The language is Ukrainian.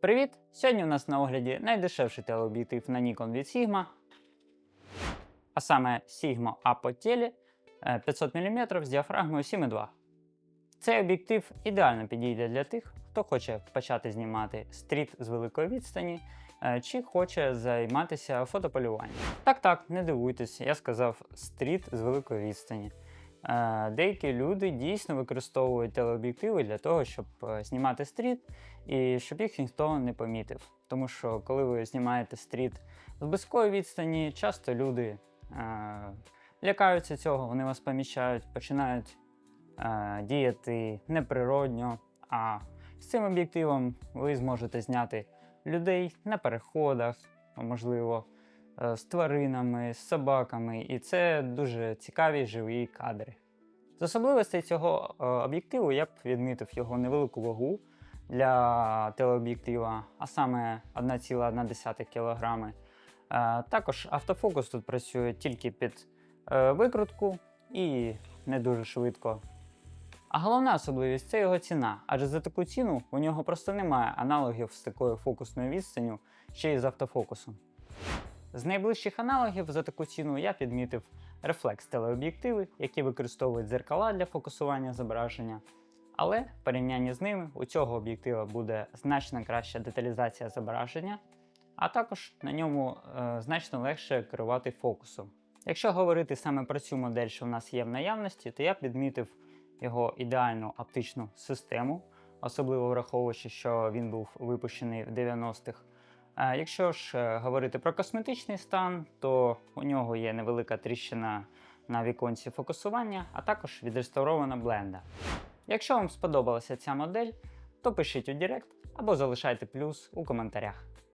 Привіт! Сьогодні у нас на огляді найдешевший телеоб'єктив на Nikon від Sigma, а саме Sigma Apo Tele е, 500 мм з діафрагмою 7,2. Цей об'єктив ідеально підійде для тих, хто хоче почати знімати стріт з великої відстані е, чи хоче займатися фотополюванням. Так, так, не дивуйтесь, я сказав стріт з великої відстані. Деякі люди дійсно використовують телеоб'єктиви для того, щоб е, знімати стріт і щоб їх ніхто не помітив. Тому що коли ви знімаєте стріт з близької відстані, часто люди е, лякаються цього, вони вас помічають, починають е, діяти неприродньо. А з цим об'єктивом ви зможете зняти людей на переходах, можливо, з тваринами, з собаками, і це дуже цікаві живі кадри. З особливостей цього е, об'єктиву я б відмітив його невелику вагу для телеоб'єктива, а саме 1,1 кг. Е, Також автофокус тут працює тільки під е, викрутку і не дуже швидко. А головна особливість це його ціна, адже за таку ціну у нього просто немає аналогів з такою фокусною відстанню ще й з автофокусом. З найближчих аналогів за таку ціну я підмітив рефлекс телеоб'єктиви, які використовують дзеркала для фокусування зображення. Але в порівнянні з ними у цього об'єктива буде значно краща деталізація зображення, а також на ньому е, значно легше керувати фокусом. Якщо говорити саме про цю модель, що в нас є в наявності, то я б відмітив його ідеальну оптичну систему, особливо враховуючи, що він був випущений в 90-х. Якщо ж е, говорити про косметичний стан, то у нього є невелика тріщина на віконці фокусування, а також відреставрована бленда. Якщо вам сподобалася ця модель, то пишіть у Директ або залишайте плюс у коментарях.